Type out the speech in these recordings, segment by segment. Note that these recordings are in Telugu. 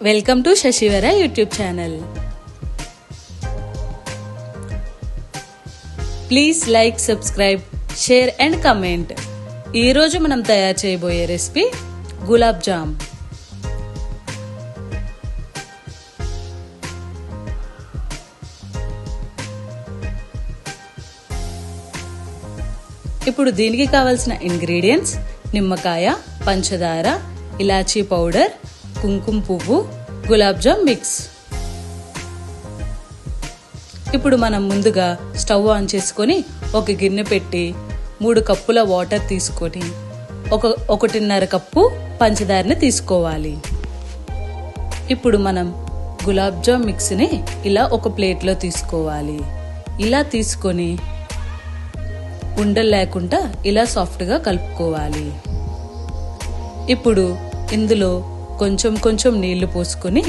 Welcome to Sasivara YouTube channel please like subscribe share and comment ఈరోజు మనం తయారు చేయబోయే రెసిపీ గులాబ్ జామ్ ఇప్పుడు దీనికి కావలసిన ఇంగ్రీడియంట్స్ నిమ్మకాయ పంచదార ఇలాచీ పౌడర్ కుంకుమ పువ్వు గులాబ్జామ్ మిక్స్ ఇప్పుడు మనం ముందుగా స్టవ్ ఆన్ చేసుకొని ఒక గిన్నె పెట్టి మూడు కప్పుల వాటర్ తీసుకొని ఒక ఒకటిన్నర కప్పు పంచదారని తీసుకోవాలి. ఇప్పుడు మనం గులాబ్ జామ్ మిక్స్ని ఇలా ఒక ప్లేట్లో తీసుకోవాలి. ఇలా తీసుకొని ఉండలు లేకుండా ఇలా సాఫ్ట్గా కలుపుకోవాలి. ఇప్పుడు ఇందులో కొంచెం కొంచెం నీళ్ళు పోసుకొని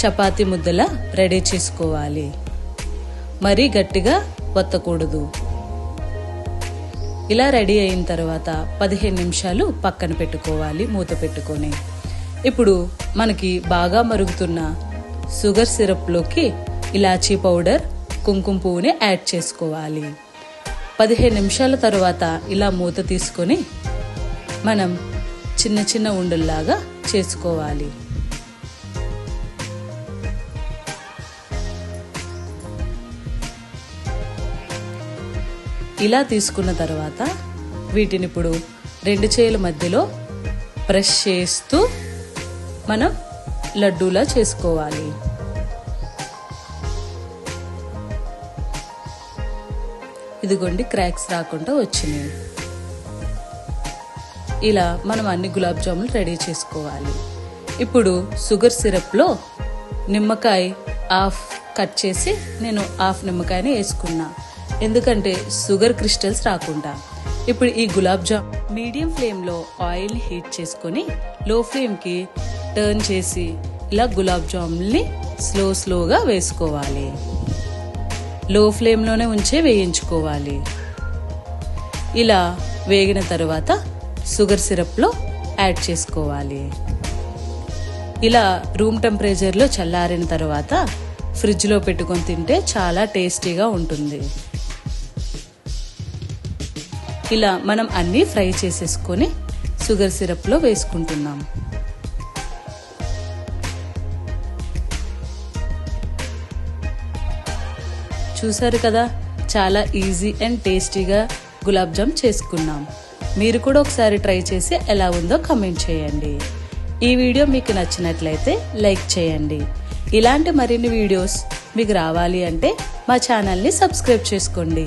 చపాతి ముద్దలా రెడీ చేసుకోవాలి. మరీ గట్టిగా వత్తకూడదు. ఇలా రెడీ అయిన తర్వాత పదిహేను నిమిషాలు పక్కన పెట్టుకోవాలి మూత పెట్టుకొని. ఇప్పుడు మనకి బాగా మరుగుతున్న షుగర్ సిరప్లోకి ఇలాచీ పౌడర్ కుంకుమ పువ్వుని యాడ్ చేసుకోవాలి. పదిహేను నిమిషాల తర్వాత ఇలా మూత తీసుకొని మనం చిన్న చిన్న ఉండల్లాగా చేసుకోవాలి. ఇలా తీసుకున్న తర్వాత వీటిని ఇప్పుడు రెండు చేతుల మధ్యలో ప్రెస్ చేస్తూ మనం లడ్డూలా చేసుకోవాలి. ఇదిగోండి క్రాక్స్ రాకుండా వచ్చినాయి. ఇలా మనం అన్ని గులాబ్ జాములు రెడీ చేసుకోవాలి. ఇప్పుడు షుగర్ సిరప్లో నిమ్మకాయ హాఫ్ కట్ చేసి నేను హాఫ్ నిమ్మకాయని వేసుకున్నా. ఎందుకంటే షుగర్ క్రిస్టల్స్ రాకుండా. ఇప్పుడు ఈ గులాబ్ జామ్ మీడియం ఫ్లేమ్లో ఆయిల్ హీట్ చేసుకొని లో ఫ్లేమ్కి టర్న్ చేసి ఇలా గులాబ్ జాముల్ని స్లో స్లోగా వేసుకోవాలి. లో ఫ్లేమ్లోనే ఉంచే వేయించుకోవాలి. ఇలా వేగిన తర్వాత షుగర్ సిరప్లో యాడ్ చేసుకోవాలి. ఇలా రూమ్ టెంపరేచర్లో చల్లారిన తర్వాత ఫ్రిడ్జ్లో పెట్టుకొని తింటే చాలా టేస్టీగా ఉంటుంది. ఇలా మనం అన్నీ ఫ్రై చేసేసుకొని షుగర్ సిరప్లో వేసుకుంటున్నాం. చూసారు కదా చాలా ఈజీ అండ్ టేస్టీగా గులాబ్ జామ్ చేసుకున్నాం. మీరు కూడా ఒకసారి ట్రై చేసి ఎలా ఉందో కమెంట్ చేయండి. ఈ వీడియో మీకు నచ్చినట్లయితే లైక్ చేయండి. ఇలాంటి మరిన్ని వీడియోస్ మీకు రావాలి అంటే మా ఛానల్ని సబ్స్క్రైబ్ చేసుకోండి.